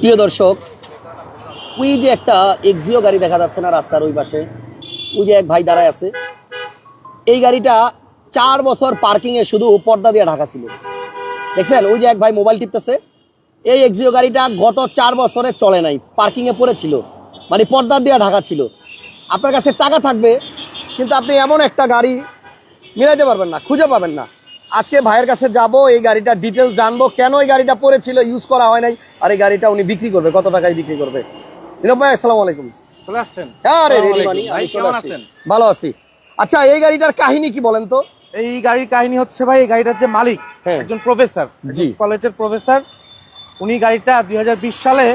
প্রিয় দর্শক, ওই যে একটা এক্সিও গাড়ি দেখা যাচ্ছে না রাস্তার ওই পাশে? ওই যে এক ভাই দাঁড়ায় আছে। এই গাড়িটা চার বছর পার্কিং এ শুধু পর্দা দিয়ে ঢাকা ছিল। দেখছেন? ওই যে এক ভাই মোবাইল টিপতেছে। এই এক্সিও গাড়িটা গত চার বছরে চলে নাই। পার্কিং এ পড়েছিল। মানে পর্দা দিয়ে ঢাকা ছিল। আপনার কাছে টাকা থাকবে, কিন্তু আপনি এমন একটা গাড়ি মিলাইতে পারবেন না, খুঁজে পাবেন না। আজকে ভাইয়ের কাছে যাব এই গাড়িটার ডিটেলস জানব। কেন এই গাড়িটা পড়েছিল ইউজ করা হয় নাই আর এই গাড়িটা উনি বিক্রি করবে কত টাকায় বিক্রি করবে। নীরব ভাই আসসালামু আলাইকুম। চলে আসছেন? হ্যাঁ? ভালো আছি। আচ্ছা এই গাড়িটার কাহিনী কি বলেন তো? এই গাড়ির কাহিনী হচ্ছে ভাই এই গাড়িটার যে মালিক হ্যাঁ। একজন প্রফেসর জি। কলেজের প্রফেসর উনি গাড়িটা দুই হাজার বিশ সালে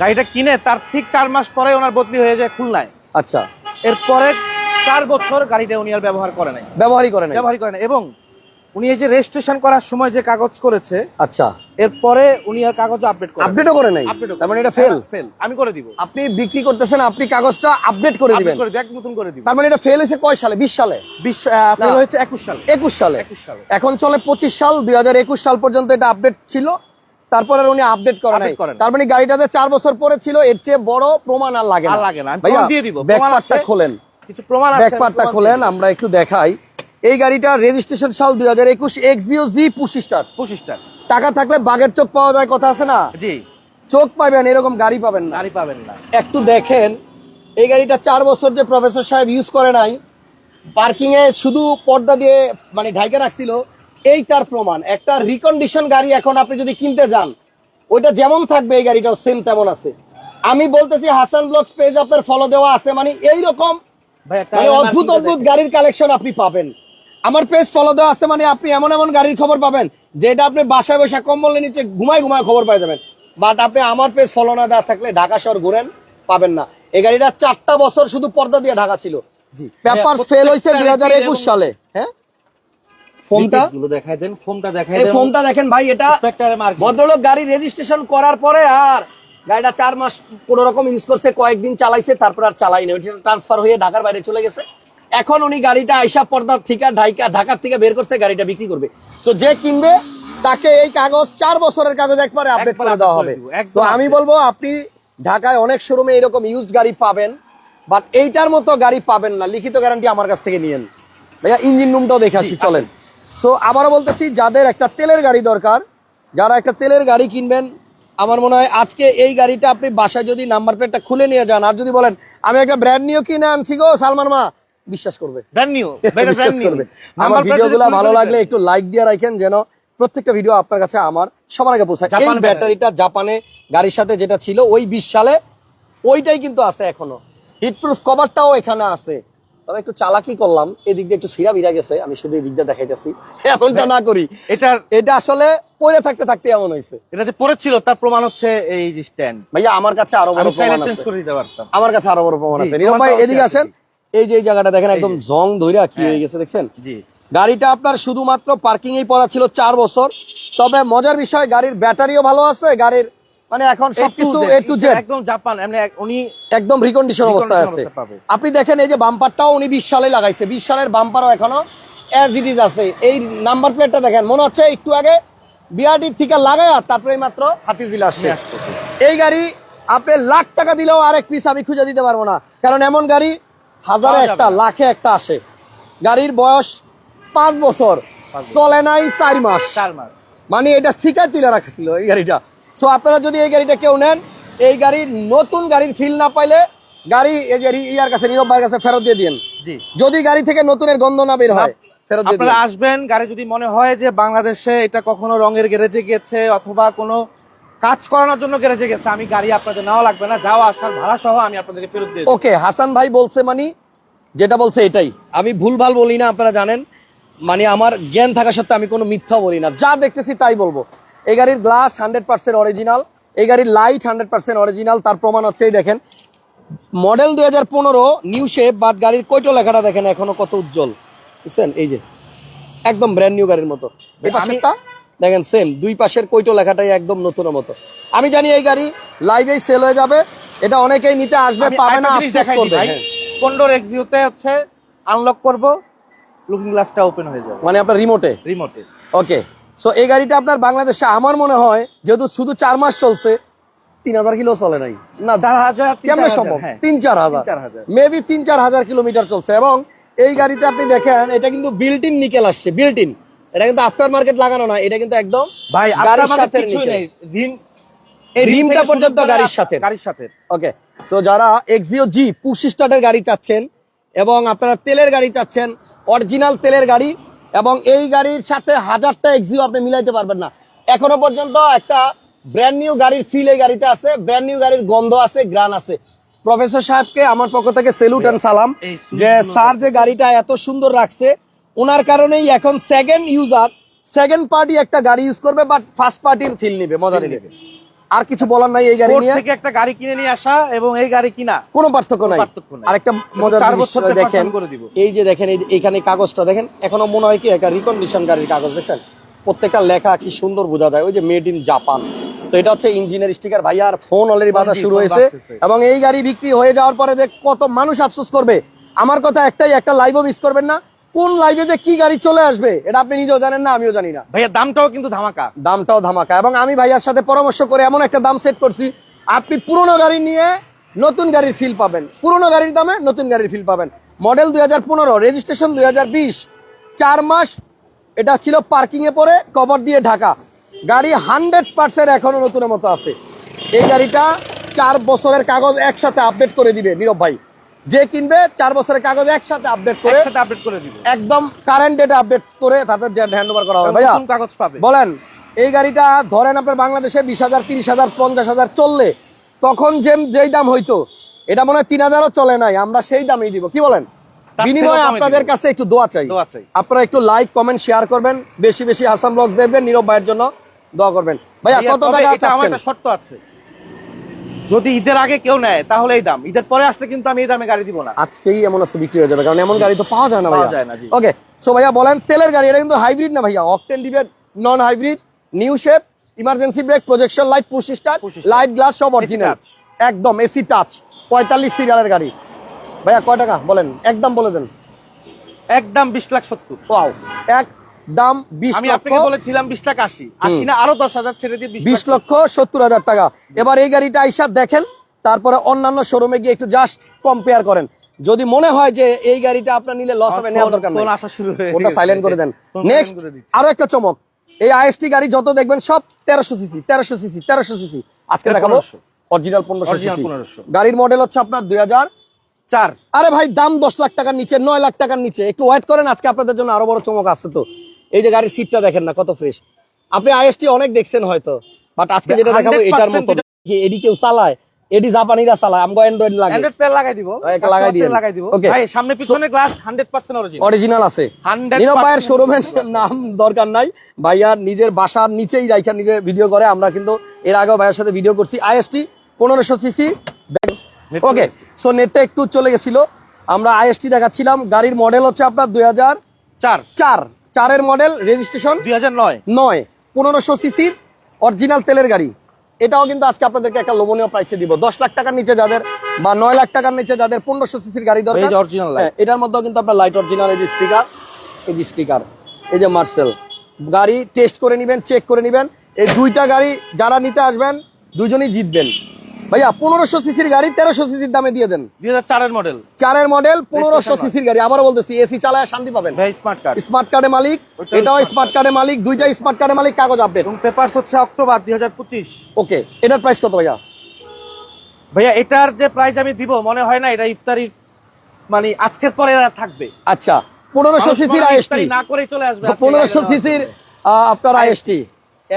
গাড়িটা কিনে তার ঠিক চার মাস পরে ওনার বদলি হয়ে যায় খুলনায়। আচ্ছা। এরপরে চার বছর গাড়িটা উনি আর ব্যবহার করে নাই। ব্যবহারই করে নাই। ব্যবহারই করে না এবং উনি এই যে রেজিস্ট্রেশন করার সময় যে কাগজ করেছে আচ্ছা। এরপরে উনি আর কাগজ আপডেট করে আপডেটও করে নাই? তার মানে এটা ফেল ফেল আমি করে দিব। আপনি বিক্রি করতেছেন আপনি কাগজটা আপডেট করে দিবেন। করে দেখ নতুন করে দিব। তার মানে এটা ফেল হয়েছে কয় সালে? বিশ সালে? বিশ ফেল হয়েছে একুশ সালে। একুশ সালে। একুশ সালে। এখন চলে পঁচিশ সাল দুই হাজার একুশ সাল পর্যন্ত এটা আপডেট ছিল। তারপরে আর উনি আপডেট করে নাই। তার মানে গাড়িটাতে চার বছর পরে ছিল এর চেয়ে বড় প্রমাণ আর লাগে না। আর লাগে না। আমি দিয়ে দিব। প্রমাণ আছে। খোলেন। কিছু প্রমাণ আছে ব্যাক আমি পার্টটা প্রমাণ খোলেন আমরা একটু দেখাই। এই গাড়িটা রেজিস্ট্রেশন সাল দুই হাজার একুশ এক্সিও জি পঁচিশ স্টার পঁচিশটা টাকা থাকলে বাঘের চোখ পাওয়া যায় কথা আছে না? জি। চোখ পাবেন এরকম গাড়ি পাবেন না। গাড়ি পাবেন না। একটু দেখেন এই গাড়িটা চার বছর যে প্রফেসর সাহেব ইউজ করে নাই পার্কিং এ শুধু পর্দা দিয়ে মানে ঢাইকে রাখছিল এই তার প্রমাণ। একটা রিকন্ডিশন গাড়ি এখন আপনি যদি কিনতে যান ওইটা যেমন থাকবে এই গাড়িটাও সেম তেমন আছে। আমি বলতেছি হাসান ব্লগস পেজ আপনার ফলো দেওয়া আছে মানে এইরকম মানে অদ্ভুত অদ্ভুত গাড়ির কালেকশন আপনি পাবেন। আমার পেজ ফলো দেওয়া আছে মানে আপনি এমন এমন গাড়ির খবর পাবেন যেটা আপনি বাসায় বসে কম্বলের নিচে ঘুমায় ঘুমায় খবর পাই যাবেন। বাট আপনি আমার পেজ ফলো না দেওয়া থাকলে ঢাকা শহর ঘুরেন পাবেন না। এই গাড়িটা চারটা বছর শুধু পর্দা দিয়ে ঢাকা ছিল। পেপার হ্যাঁ, ফেল হয়েছে দুই হাজার একুশ সালে। হ্যাঁ? গুলো দেখায় দেন ফোনটা দেখায় এই দেন। ফোনটা দেখেন ভাই এটা ভদ্রলোক গাড়ি রেজিস্ট্রেশন করার পরে আর গাড়িটা চার মাস কোনো রকম ইউজ করছে কয়েকদিন চালাইছে তারপর আর চালাই না ট্রান্সফার হয়ে ঢাকার বাইরে চলে গেছে। এখন উনি গাড়িটা আইসা পর্দার থেকে ঢাকা ঢাকার থেকে বের করছে গাড়িটা বিক্রি করবে। তো যে কিনবে তাকে এই কাগজ চার বছরের কাগজ একবারে আপডেট করে দেওয়া হবে। তো আমি বলব আপনি ঢাকায় অনেক শোরুমে এরকম ইউজড গাড়ি পাবেন বাট এইটার মতো গাড়ি পাবেন না। লিখিত গ্যারান্টি আমার কাছ থেকে নিয়েন। ভাইয়া ইঞ্জিন রুমটাও দেখে আসি চলেন। সো আবারও বলতেছি যাদের একটা তেলের গাড়ি দরকার যারা একটা তেলের গাড়ি কিনবেন আমার মনে হয় আজকে এই গাড়িটা আপনি বাসায় যদি নাম্বার প্লেটটা খুলে নিয়ে যান আর যদি বলেন আমি একটা ব্র্যান্ড নিউ কিনে আনছি গো সালমান মা বিশ্বাস করবে। ব্র্যান্ড নিউ বিশ্বাস করবে। আমার ভিডিওগুলো ভালো লাগলে একটু লাইক দিয়ে রাখেন যেন প্রত্যেকটা ভিডিও আপনার কাছে আমার সবার আগে পৌঁছায়। এই ব্যাটারিটা জাপানে গাড়ির সাথে যেটা ছিল ওই বিশ সালে ওইটাই কিন্তু আছে এখনও। হিটপ্রুফ কভারটাও এখানে আছে। তবে একটু চালাকি করলাম এদিক দিয়ে একটু সিরা বিরা গেছে আমি শুধু এই দিকটা দেখাইতেছি। এমনটা না করি। এটার এটা আসলে পরে থাকতে থাকতে এমন হয়েছে। এটা যে পড়েছিল তার প্রমাণ হচ্ছে এই স্ট্যান্ড ভাইয়া আমার কাছে আরও বড় প্রমাণ চেঞ্জ আছে। আমার কাছে আরও বড় প্রমাণ আছে। নীরব ভাই এদিকে আসেন। এই যে জায়গাটা দেখেন একদম জং ধইরা কি হ্যাঁ। হয়ে গেছে দেখছেন? জি। গাড়িটা আপনার শুধুমাত্র পার্কিং এই পড়া ছিল চার বছর। তবে মজার বিষয় গাড়ির ব্যাটারিও ভালো আছে গাড়ির মানে এখন সবকিছু এ টু জেড একদম জাপান এমনি উনি একদম রিকন্ডিশন অবস্থায় আছে। আপনি দেখেন এই যে বাম্পারটাও উনি বিশ সালে লাগাইছে। বিশ সালের বাম্পারও এখনও অ্যাজ ইট ইজ আছে। এই নাম্বার প্লেটটা দেখেন মনে হচ্ছে একটু আগে বিআরডি থেকে লাগায় তারপরে মাত্র হাতির দিলে আসছে। এই গাড়ি আপনি লাখ টাকা দিলেও আরেক পিস আমি খুঁজে দিতে পারব না। কারণ এমন গাড়ি হাজারে একটা লাখে একটা আসে। গাড়ির বয়স পাঁচ বছর। চলে নাই চার মাস। চার মাস। মানে এটা শিকার তুলে রাখছিল এই গাড়িটা। সো আপনারা যদি এই গাড়িটা কেউ নেন এই গাড়ির নতুন গাড়ির ফিল না পাইলে গাড়ি ইয়ার কাছে নীরব ভাইয়ের কাছে ফেরত দিয়ে দিন যদি গাড়ি থেকে নতুনের গন্ধ না বের হয় ফেরত দিয়ে আপনারা আসবেন গাড়ি যদি মনে হয় যে বাংলাদেশে এটা কখনো রঙের গ্যারেজে গেছে অথবা কোনো কাজ করানোর জন্য গ্যারেজে গেছে। আমি গাড়ি আপনাদের নেওয়া লাগবে না। যাওয়া আসার ভাড়া সহ আমি আপনাদেরকে ফেরত দিয়ে ওকে হাসান ভাই বলছে মানে যেটা বলছে এটাই। আমি ভুলভাল বলি না আপনারা জানেন। মানে আমার জ্ঞান থাকা সত্ত্বে আমি কোনো মিথ্যা বলি না। যা দেখতেছি তাই বলব। এই গাড়ির গ্লাস হান্ড্রেড পার্সেন্ট অরিজিনাল এই গাড়ির লাইট হান্ড্রেড পার্সেন্ট অরিজিনাল তার প্রমাণ হচ্ছে এই দেখেন। মডেল দুই হাজার পনেরো নিউ শেপ বাট গাড়ির কয়টো লেখাটা দেখেন এখনও কত উজ্জ্বল। বুঝছেন? এই যে একদম ব্র্যান্ড নিউ গাড়ির মতো। এই পাশেরটা? দেখেন সেম দুই পাশের কয়টো লেখাটাই একদম নতুনের মতো। আমি জানি এই গাড়ি লাইভেই সেল হয়ে যাবে এটা অনেকেই নিতে আসবে পাবে না আফসোস করবে ভাই। হ্যাঁ। কন্ডোর এক্সিওতে হচ্ছে আনলক করব লুকিং গ্লাসটা ওপেন হয়ে যাবে। মানে আপনার রিমোটে রিমোটে ওকে সো এই গাড়িটা আপনার বাংলাদেশে আমার মনে হয় যেহেতু শুধু চার মাস চলছে তিন হাজার কিলো চলে নাই। না চার হাজার তিন কেমনে চার হাজার, সম্ভব? হ্যাঁ। তিন চার হাজার। চার হাজার। মেবি তিন চার হাজার কিলোমিটার চলছে এবং এই গাড়িতে আপনি দেখেন এটা কিন্তু বিল্ট ইন নিকেল আসছে বিল্ট ইন এটা কিন্তু আফটার মার্কেট লাগানো না এটা কিন্তু একদম ভাই গাড়ির সাথে কিছুই নেই। রিম এই রিমটা পর্যন্ত গাড়ির সাথে গাড়ির সাথে ওকে সো যারা এক্সিও জি পুশ স্টার্টের গাড়ি চাচ্ছেন এবং আপনারা তেলের গাড়ি চাচ্ছেন অরিজিনাল তেলের গাড়ি এবং এই গাড়ির সাথে হাজারটা এক্সিও আপনি মিলাইতে পারবেন না। এখনও পর্যন্ত একটা ব্র্যান্ড নিউ গাড়ির ফিল এই গাড়িতে আছে ব্র্যান্ড নিউ গাড়ির গন্ধ আছে গ্রান আছে। প্রফেসর সাহেবকে আমার পক্ষ থেকে সেলুট এন্ড সালাম যে স্যার যে গাড়িটা এত সুন্দর রাখছে ওনার কারণেই এখন সেকেন্ড ইউজার সেকেন্ড পার্টি একটা গাড়ি ইউজ করবে বাট ফার্স্ট পার্টির ফিল নিবে মজা নিবে। আর কিছু বলার নাই এই গাড়ি নিয়ে। থেকে একটা গাড়ি কিনে নিয়ে আসা এবং এই গাড়ি কিনা কোনো পার্থক্য নাই। নাই। আরেকটা মজার বছর দেখেন এই যে দেখেন এইখানে কাগজটা দেখেন এখনও মনে হয় কি একটা রিকন্ডিশন গাড়ির কাগজ দেখছেন? প্রত্যেকটা লেখা কি সুন্দর বোঝা যায় ওই যে মেড ইন জাপান তো এটা হচ্ছে ইঞ্জিনিয়ার স্টিকার ভাইয়া আর ফোন অলরেডি বাজা জি, শুরু হয়েছে। এবং এই গাড়ি বিক্রি হয়ে যাওয়ার পরে যে কত মানুষ আফসোস করবে আমার কথা একটাই একটা লাইভও মিস করবেন না। কোন লাইভে যে কি গাড়ি চলে আসবে এটা আপনি নিজেও জানেন না আমিও জানি না। ভাইয়া দামটাও কিন্তু ধামাকা। দামটাও ধামাকা। এবং আমি ভাইয়ার সাথে পরামর্শ করে এমন একটা দাম সেট করছি আপনি পুরনো গাড়ি নিয়ে নতুন গাড়ির ফিল পাবেন। পুরনো গাড়ির দামে নতুন গাড়ির ফিল পাবেন। মডেল দুই হাজার পনেরো রেজিস্ট্রেশন দুই হাজার বিশ চার মাস এটা ছিল পার্কিং এ পরে কভার দিয়ে ঢাকা। গাড়ি হান্ড্রেড পার্সেন্ট এখনও নতুনের মতো আছে। এই গাড়িটা চার বছরের কাগজ একসাথে আপডেট করে দিবে নীরব ভাই। যে কিনবে চার বছরের কাগজ একসাথে আপডেট করে আপডেট করে দিব। একদম কারেন্ট ডেটা আপডেট করে তারপর হ্যান্ড ওভার করা হবে। ভাইয়া কাগজ পাবে। বলেন এই গাড়িটা ধরেন আপনার বাংলাদেশে বিশ হাজার তিরিশ হাজার পঞ্চাশ হাজার চললে তখন যে যেই দাম হইতো এটা মনে হয় তিন হাজারও চলে নাই আমরা সেই দামেই দিব। কি বলেন? বিনিময়ে আপনাদের কাছে একটু দোয়া চাই। আপনারা একটু লাইক কমেন্ট শেয়ার করবেন বেশি বেশি আসাম ব্লগস দেখবেন নীরব ভাইয়ের জন্য দোয়া করবেন। ভাইয়া কত টাকা আমার একটা শর্ত আছে। যদি ঈদের আগে কেউ নেয় তাহলে এই দাম। ঈদের পরে আসলে কিন্তু আমি এই দামে গাড়ি দিব না। আজকেই এমন আছে বিক্রি হয়ে যাবে কারণ এমন গাড়ি তো পাওয়া যায় না পাওয়া যায় না, ওকে সো ভাইয়া বলেন তেলের গাড়ি এটা কিন্তু হাইব্রিড না ভাইয়া? Octane debate non hybrid new shape emergency brake projection light push start light glass সব অরিজিনাল একদম এসি টাচ পঁয়তাল্লিশ সিরিয়ালের গাড়ি। ভাইয়া কয় টাকা? বলেন একদম বলে দেন। একদম বিশ লাখ সত্তর। ওয়াও একদম বিশ লক্ষ বলেছিলাম বিশ লাখ আশি। আশি না আরও দশ হাজার ছেড়ে দিয়ে বিশ লক্ষ সত্তর হাজার টাকা। এবার এই গাড়িটা আইসা দেখেন তারপরে অন্যান্য শোরুমে গিয়ে একটু জাস্ট কম্পেয়ার করেন। যদি মনে হয় যে এই গাড়িটা আপনার নিলে লস হবে নেওয়ার দরকার নেই। আসা শুরু হয়ে ওটা সাইলেন্ট করে দেন। নেক্সট আরও একটা চমক। এই আইএসটি গাড়ি যত দেখবেন সব তেরোশো সিসি তেরোশো সিসি তেরোশো সিসি আজকে দেখাবো অরিজিনাল পনেরোশো সিসি গাড়ির মডেল হচ্ছে আপনার দুই হাজার চার। আরে ভাই দাম দশ লাখ টাকার নিচে নয় লাখ টাকার নিচে। একটু ওয়েট করেন আজকে আপনাদের জন্য আরও বড় চমক আছে তো। এই যে গাড়ির সিটটা দেখেন না কত ফ্রেশ আপনি আইএসটি অনেক দেখছেন হয়তো বাট আজকে যেটা দেখাবো এটার মতো এডি কেউ চালায়? এডি জাপানিরা চালায় আমগো অ্যান্ড্রয়েড লাগে। অ্যান্ড্রয়েড প্লেয়ার লাগাই দিব একটা লাগাই দিয়েন। লাগাই দিব। Okay. ভাই সামনে পিছনে glass hundred percent original original আছে। 100% নীরব ভাইয়ের শোরুমের নাম দরকার নাই। ভাইয়া নিজের বাসার নিচেই রাইখা নিজে ভিডিও করে আমরা কিন্তু এর আগেও ভাইয়ের সাথে ভিডিও করছি। আইএসটি পনেরোশো সিসি ওকে সো নেটটা একটু চলে গেছিল। আমরা আইএসটি দেখাচ্ছিলাম। গাড়ির মডেল হচ্ছে আপনার দুই হাজার চার। চার। চারের মডেল রেজিস্ট্রেশন দুই হাজার নয়। নয়। পনেরোশো সিসির অরিজিনাল তেলের গাড়ি। এটাও কিন্তু আজকে আপনাদেরকে একটা লোভনীয় প্রাইসে দিব। দশ লাখ টাকার নিচে যাদের বা নয় লাখ টাকার নিচে যাদের পনেরোশো সিসির গাড়ি দরকার অরিজিনাল হ্যাঁ, এটার মধ্যেও কিন্তু আপনার লাইট অরিজিনাল এই যে স্পিকার এই যে স্টিকার এই যে মার্সেল গাড়ি টেস্ট করে নেবেন চেক করে নেবেন। এই দুইটা গাড়ি যারা নিতে আসবেন দুজনেই জিতবেন। ভাইয়া পনেরোশো সিসির গাড়ি তেরোশো সিসির দামে দিয়ে দেন। দুই হাজার চারের মডেল। চারের মডেল পনেরোশো সিসির গাড়ি। আবার বলতেছি এসি চালায় শান্তি পাবেন। ভাই স্মার্ট কার্ড স্মার্ট কার্ডের মালিক এটাও স্মার্ট কার্ডের মালিক দুইটা স্মার্ট কার্ডের মালিক কাগজ আপডেট এবং পেপারস হচ্ছে অক্টোবর দুই হাজার পঁচিশ। ওকে এটার প্রাইস কত ভাইয়া? ভাইয়া এটার যে প্রাইস আমি দিব মনে হয় না এটা ইফতারির মানে আজকের পরে এরা থাকবে। আচ্ছা পনেরোশো সিসির আইএসটি। না করে চলে আসবে পনেরোশো সিসির আপনার আইএসটি।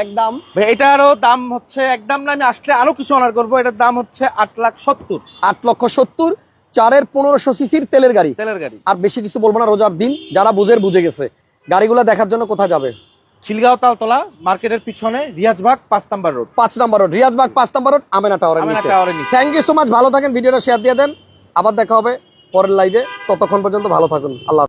একদম। এটারও দাম হচ্ছে একদম না আমি আসলে আরও কিছু অনার করব এটার দাম হচ্ছে আট লাখ সত্তর। আট লক্ষ সত্তর চারের পনেরোশো সিসির তেলের গাড়ি। তেলের গাড়ি। আর বেশি কিছু বলব না রোজার দিন যারা বুঝের বুঝে গেছে। গাড়িগুলো দেখার জন্য কোথায় যাবে? খিলগাঁও তালতলা মার্কেটের পিছনে রিয়াজবাগ পাঁচ নাম্বার রোড। পাঁচ নম্বর রোড রিয়াজবাগ পাঁচ নম্বর রোড আমেনা টাওয়ারের নিচে। থ্যাংক ইউ সো মাচ ভালো থাকেন ভিডিওটা শেয়ার দিয়ে দেন। আবার দেখা হবে পরের লাইভে ততক্ষণ পর্যন্ত ভালো থাকুন আল্লাহ।